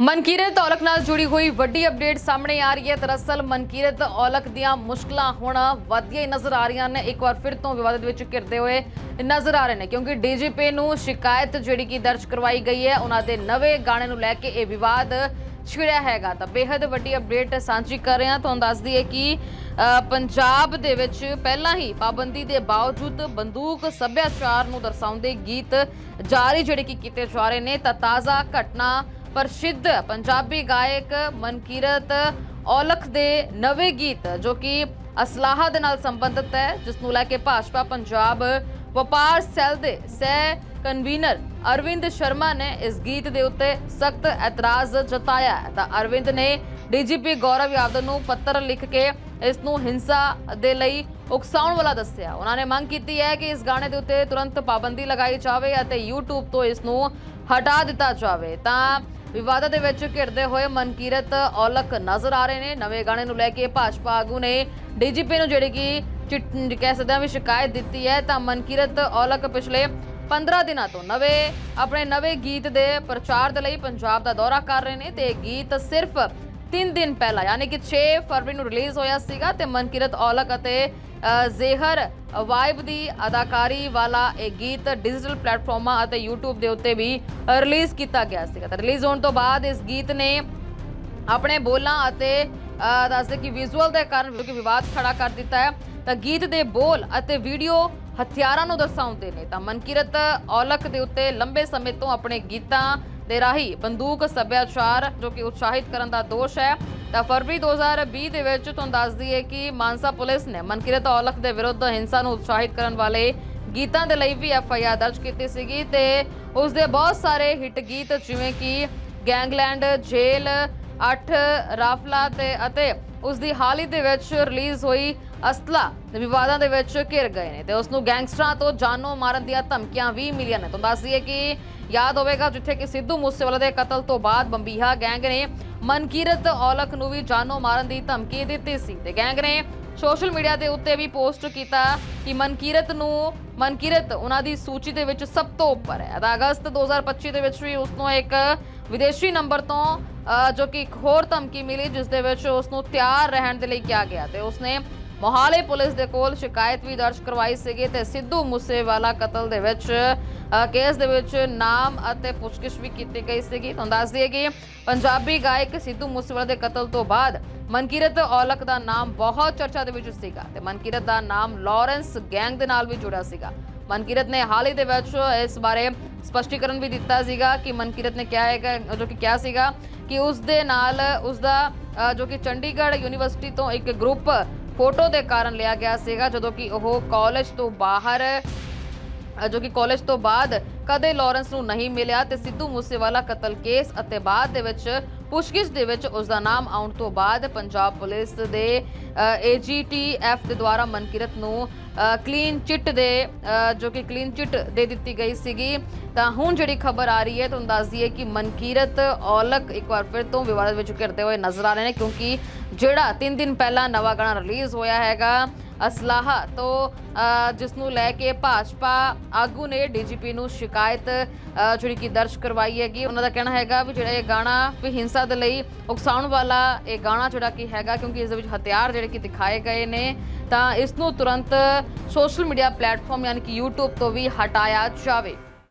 ਮਨਕੀਰਤ ਔਲਖ ਨਾਲ ਜੁੜੀ ਹੋਈ ਵੱਡੀ ਅਪਡੇਟ ਸਾਹਮਣੇ ਆ ਰਹੀ ਹੈ। ਦਰਅਸਲ ਮਨਕੀਰਤ ਔਲਖ ਦੀਆਂ ਮੁਸ਼ਕਲਾਂ ਹੁਣ ਵਧਦੀਆਂ ਹੀ ਨਜ਼ਰ ਆ ਰਹੀਆਂ ਨੇ। ਇੱਕ ਵਾਰ ਫਿਰ ਤੋਂ ਵਿਵਾਦ ਵਿੱਚ ਘਿਰਦੇ ਹੋਏ ਨਜ਼ਰ ਆ ਰਹੇ ਨੇ, ਕਿਉਂਕਿ ਡੀਜੀਪੀ ਨੂੰ ਸ਼ਿਕਾਇਤ ਜਿਹੜੀ ਕਿ ਦਰਜ ਕਰਵਾਈ ਗਈ ਹੈ, ਉਹਨਾਂ ਦੇ ਨਵੇਂ ਗਾਣੇ ਨੂੰ ਲੈ ਕੇ ਇਹ ਵਿਵਾਦ ਛਿੜਿਆ ਹੈਗਾ। ਤਾਂ ਬੇहद ਵੱਡੀ ਅਪਡੇਟ ਸਾਂਝੀ ਕਰ ਰਹੇ ਹਾਂ। ਤੁਹਾਨੂੰ ਦੱਸ ਦਈਏ ਕਿ ਪੰਜਾਬ ਦੇ ਵਿੱਚ ਪਹਿਲਾਂ ਹੀ ਪਾਬੰਦੀ ਦੇ ਬਾਵਜੂਦ ਬੰਦੂਕ ਸੱਭਿਆਚਾਰ ਨੂੰ ਦਰਸਾਉਂਦੇ ਗੀਤ ਜਾਰੀ ਜਿਹੜੇ ਕਿ ਕੀਤੇ ਜਾ ਰਹੇ ਨੇ, ਤਾਂ ਤਾਜ਼ਾ ਘਟਨਾ ਪ੍ਰਸਿੱਧ ਪੰਜਾਬੀ ਗਾਇਕ ਮਨਕੀਰਤ ਔਲਖ ਦੇ ਨਵੇਂ ਗੀਤ, ਜੋ ਕਿ ਅਸਲਾਹਾ ਦੇ ਨਾਲ ਸੰਬੰਧਿਤ ਹੈ ਜਿਸ ਨੂੰ ਲੈ ਕੇ ਭਾਜਪਾ ਪੰਜਾਬ ਵਪਾਰ ਸੈੱਲ ਦੇ ਸਹਿ ਕਨਵੀਨਰ ਅਰਵਿੰਦ ਸ਼ਰਮਾ ਨੇ ਇਸ ਗੀਤ ਦੇ ਉੱਤੇ ਸਖਤ ਇਤਰਾਜ਼ ਜਤਾਇਆ ਤਾਂ ਅਰਵਿੰਦ ਨੇ ਡੀਜੀਪੀ ਗੌਰਵ ਯਾਦਵ ਨੂੰ ਪੱਤਰ ਲਿਖ ਕੇ ਇਸ ਨੂੰ ਹਿੰਸਾ ਦੇ ਲਈ ਉਕਸਾਉਣ ਵਾਲਾ ਦੱਸਿਆ। ਉਹਨਾਂ ਨੇ ਮੰਗ ਕੀਤੀ ਹੈ ਕਿ ਇਸ ਗਾਣੇ ਦੇ ਉੱਤੇ ਤੁਰੰਤ ਪਾਬੰਦੀ ਲਗਾਈ ਜਾਵੇ ਅਤੇ YouTube ਤੋਂ ਇਸ ਨੂੰ ਹਟਾ ਦਿੱਤਾ ਜਾਵੇ। ਤਾਂ ਵਿਵਾਦਾਂ ਦੇ ਵਿੱਚ ਘਿਰਦੇ ਹੋਏ ਮਨਕੀਰਤ ਔਲਖ ਨਜ਼ਰ ਆ ਰਹੇ ਨੇ। ਨਵੇਂ ਗਾਣੇ ਨੂੰ ਲੈ ਕੇ ਭਾਜਪਾ ਆਗੂ ਨੇ ਡੀਜੀਪੀ ਨੂੰ ਜਿਹੜੀ ਕਿ ਚਿੱਠ- ਕਹਿ ਸਕਦੇ ਹਾਂ ਵੀ ਸ਼ਿਕਾਇਤ ਦਿੱਤੀ ਹੈ, ਤਾਂ ਮਨਕੀਰਤ ਔਲਖ ਪਿਛਲੇ 15 ਦਿਨਾਂ ਤੋਂ ਨਵੇਂ, ਆਪਣੇ ਨਵੇਂ ਗੀਤ ਦੇ ਪ੍ਰਚਾਰ ਦੇ ਲਈ ਪੰਜਾਬ ਦਾ ਦੌਰਾ ਕਰ ਰਹੇ ਨੇ ਤੇ ਗੀਤ ਸਿਰਫ 3 ਦਿਨ ਪਹਿਲਾਂ, ਯਾਨੀ ਕਿ 6 ਫਰਵਰੀ ਨੂੰ ਰਿਲੀਜ਼ ਹੋਇਆ ਸੀਗਾ ਤੇ ਮਨਕਿਰਤ ਔਲਖ ਅਤੇ ਜ਼ੇਹਰ ਵਾਈਬ ਦੀ ਅਦਾਕਾਰੀ ਵਾਲਾ ਇਹ ਗੀਤ ਡਿਜੀਟਲ ਪਲੇਟਫਾਰਮਾਂ ਅਤੇ YouTube ਦੇ ਉੱਤੇ ਵੀ ਰਿਲੀਜ਼ ਕੀਤਾ ਗਿਆ ਸੀਗਾ। ਤਾਂ ਰਿਲੀਜ਼ ਹੋਣ ਤੋਂ ਬਾਅਦ ਇਸ ਗੀਤ ਨੇ ਆਪਣੇ ਬੋਲਾਂ ਅਤੇ ਦੱਸਦੇ ਕਿ ਵਿਜ਼ੂਅਲ ਦੇ ਕਾਰਨ ਕਿਉਂਕਿ ਵਿਵਾਦ ਖੜਾ ਕਰ ਦਿੱਤਾ ਹੈ। ਤਾਂ ਗੀਤ ਦੇ ਬੋਲ ਅਤੇ ਵੀਡੀਓ ਹਥਿਆਰਾਂ ਨੂੰ ਦਰਸਾਉਂਦੇ ਨੇ। ਤਾਂ ਮਨਕਿਰਤ ਔਲਖ ਦੇ ਉੱਤੇ ਲੰਬੇ ਸਮੇਂ ਤੋਂ ਆਪਣੇ ਗੀਤਾਂ ਦੇ ਰਾਹੀਂ ਬੰਦੂਕ ਸੱਭਿਆਚਾਰ ਜੋ ਕਿ ਉਤਸ਼ਾਹਿਤ ਕਰਨ ਦਾ ਦੋਸ਼ ਹੈ, ਤਾਂ ਫਰਵਰੀ 2020 ਦੇ ਵਿੱਚ ਤੁਹਾਨੂੰ ਦੱਸ ਦਈਏ ਕਿ ਮਾਨਸਾ ਪੁਲਿਸ ਨੇ ਮਨਕਿਰਤ ਔਲਖ ਦੇ ਵਿਰੁੱਧ ਹਿੰਸਾ ਨੂੰ ਉਤਸ਼ਾਹਿਤ ਕਰਨ ਵਾਲੇ ਗੀਤਾਂ ਦੇ ਲਈ ਵੀ ਐਫ ਆਈ ਆਰ ਦਰਜ ਕੀਤੀ ਸੀਗੀ ਤੇ ਉਸ ਦੇ ਬਹੁਤ ਸਾਰੇ ਹਿੱਟ ਗੀਤ ਜਿਵੇਂ ਕਿ ਗੈਂਗਲੈਂਡ ਜੇਲ 8 ਰਾਫਲਾ ਤੇ ਅਤੇ ਉਸ ਦੀ ਹਾਲ ਹੀ ਦੇ ਵਿੱਚ ਰਿਲੀਜ਼ ਹੋਈ ਅਸਲਾ ਵਿਵਾਦਾਂ ਦੇ ਵਿੱਚ ਘਿਰ ਗਏ ਨੇ ਤੇ ਉਸ ਨੂੰ ਗੈਂਗਸਟਰਾਂ ਤੋਂ ਜਾਨੋਂ ਮਾਰਨ ਦੀਆਂ ਧਮਕੀਆਂ ਵੀ ਮਿਲੀਆਂ ਨੇ। ਤੁਹਾਨੂੰ ਦੱਸ ਦਈਏ ਕਿ ਯਾਦ ਹੋਵੇਗਾ ਜਿੱਥੇ ਕਿ ਸਿੱਧੂ ਮੂਸੇਵਾਲਾ ਦੇ ਕਤਲ ਤੋਂ ਬਾਅਦ ਬੰਬੀਹਾ ਗੈਂਗ ਨੇ ਮਨਕੀਰਤ ਔਲਖ ਨੂੰ ਵੀ ਜਾਨੋਂ ਮਾਰਨ ਦੀ ਧਮਕੀ ਦਿੱਤੀ ਸੀ। ਤੇ ਗੈਂਗ ਨੇ ਸੋਸ਼ਲ ਮੀਡੀਆ ਦੇ ਉੱਤੇ ਵੀ ਪੋਸਟ ਕੀਤਾ ਕਿ ਮਨਕੀਰਤ ਨੂੰ, ਮਨਕੀਰਤ ਉਹਨਾਂ ਦੀ ਸੂਚੀ ਦੇ ਵਿੱਚ ਸਭ ਤੋਂ ਉੱਪਰ ਹੈ। ਤਾਂ ਅਗਸਤ 2025 ਦੇ ਵਿੱਚ ਵੀ ਉਸ ਨੂੰ ਇੱਕ ਵਿਦੇਸ਼ੀ ਨੰਬਰ ਤੋਂ ਜੋ ਕਿ ਇੱਕ ਹੋਰ ਧਮਕੀ ਮਿਲੀ, ਜਿਸ ਦੇ ਵਿੱਚ ਉਸ ਨੂੰ ਤਿਆਰ ਰਹਿਣ ਦੇ ਲਈ ਕਿਹਾ ਗਿਆ। ਤੇ ਉਸਨੇ ਮੋਹਾਲੀ ਪੁਲਿਸ ਦੇ ਕੋਲ ਸ਼ਿਕਾਇਤ ਵੀ ਦਰਜ ਕਰਵਾਈ ਸੀਗੀ ਤੇ ਸਿੱਧੂ ਮੂਸੇਵਾਲਾ ਕਤਲ ਦੇ ਵਿੱਚ ਕੇਸ ਦੇ ਵਿੱਚ ਨਾਮ ਅਤੇ ਪੁੱਛਗਿੱਛ ਵੀ ਕੀਤੀ ਗਈ ਸੀਗੀ। ਤੁਹਾਨੂੰ ਦੱਸ ਦਈਏ ਕਿ ਪੰਜਾਬੀ ਗਾਇਕ ਸਿੱਧੂ ਮੂਸੇਵਾਲਾ ਦੇ ਕਤਲ ਤੋਂ ਬਾਅਦ ਮਨਕੀਰਤ ਔਲਖ ਦਾ ਨਾਮ ਬਹੁਤ ਚਰਚਾ ਦੇ ਵਿੱਚ ਸੀਗਾ ਤੇ ਮਨਕੀਰਤ ਦਾ ਨਾਮ ਲਾਰੈਂਸ ਗੈਂਗ ਦੇ ਨਾਲ ਵੀ ਜੁੜਿਆ ਸੀਗਾ। ਮਨਕੀਰਤ ਨੇ ਹਾਲ ਹੀ ਦੇ ਵਿੱਚ ਇਸ ਬਾਰੇ ਸਪਸ਼ਟੀਕਰਨ ਵੀ ਦਿੱਤਾ ਸੀਗਾ ਕਿ ਮਨਕੀਰਤ ਨੇ ਕਿਹਾ ਹੈਗਾ, ਜੋ ਕਿ ਕਿਹਾ ਸੀਗਾ ਕਿ ਉਸ ਦੇ ਨਾਲ ਉਸ ਦਾ ਜੋ ਕਿ ਚੰਡੀਗੜ੍ਹ ਯੂਨੀਵਰਸਿਟੀ ਤੋਂ ਇੱਕ ਗਰੁੱਪ ਫੋਟੋ ਦੇ ਕਾਰਨ ਲਿਆ ਗਿਆ ਸੀਗਾ ਜਦੋਂ ਕਿ ਉਹ ਕਾਲਜ ਤੋਂ ਬਾਹਰ ਜੋ ਕਿ ਕਾਲਜ ਤੋਂ ਬਾਅਦ ਕਦੇ ਲਾਰੈਂਸ ਨੂੰ ਨਹੀਂ ਮਿਲਿਆ ਤੇ ਸਿੱਧੂ ਮੂਸੇਵਾਲਾ ਕਤਲ ਕੇਸ ਅਤੇ ਬਾਅਦ ਦੇ ਵਿੱਚ ਪੁੱਛਗਿੱਛ ਦੇ ਵਿੱਚ ਉਸ ਦਾ ਨਾਮ ਆਉਣ ਤੋਂ ਬਾਅਦ ਪੰਜਾਬ ਪੁਲਿਸ ਦੇ ਏਜੀਟੀਐਫ ਦੇ ਦੁਆਰਾ ਮਨਕੀਰਤ ਨੂੰ ਕਲੀਨ ਚਿੱਟ ਦੇ ਜੋ ਕਿ ਕਲੀਨ ਚਿੱਟ ਦੇ ਦਿੱਤੀ ਗਈ ਸੀਗੀ। ਤਾਂ ਹੁਣ ਜਿਹੜੀ ਖਬਰ ਆ ਰਹੀ ਹੈ, ਤੁਹਾਨੂੰ ਦੱਸ ਦਈਏ ਕਿ ਮਨਕੀਰਤ ਔਲਖ ਇੱਕ ਵਾਰ ਫਿਰ ਤੋਂ ਵਿਵਾਦ ਵਿੱਚ ਘਿਰਦੇ ਹੋਏ ਨਜ਼ਰ ਆ ਰਹੇ ਨੇ, ਕਿਉਂਕਿ ਜਿਹੜਾ 3 ਦਿਨ ਪਹਿਲਾਂ ਨਵਾਂ ਗਾਣਾ ਰਿਲੀਜ਼ ਹੋਇਆ ਹੈਗਾ ਅਸਲਾਹਾ ਤੋਂ ਜਿਸ ਨੂੰ ਲੈ ਕੇ ਭਾਜਪਾ ਆਗੂ ਨੇ ਡੀਜੀਪੀ ਨੂੰ ਸ਼ਿਕਾਇਤ ਜਿਹੜੀ ਕਿ ਦਰਜ ਕਰਵਾਈ ਹੈਗੀ। ਉਹਨਾਂ ਦਾ ਕਹਿਣਾ ਹੈਗਾ ਵੀ ਜਿਹੜਾ ਇਹ ਗਾਣਾ ਵੀ ਹਿੰਸਾ ਦੇ ਲਈ ਉਕਸਾਉਣ ਵਾਲਾ ਇਹ ਗਾਣਾ ਜਿਹੜਾ ਕਿ ਹੈਗਾ ਕਿਉਂਕਿ ਇਸ ਦੇ ਵਿੱਚ ਹਥਿਆਰ ਜਿਹੜੇ ਕਿ ਦਿਖਾਏ ਗਏ ਨੇ, ਤਾਂ ਇਸ ਨੂੰ ਤੁਰੰਤ ਸੋਸ਼ਲ ਮੀਡੀਆ ਪਲੇਟਫਾਰਮ ਯਾਨੀ ਕਿ YouTube ਤੋਂ ਵੀ ਹਟਾਇਆ ਜਾਵੇ।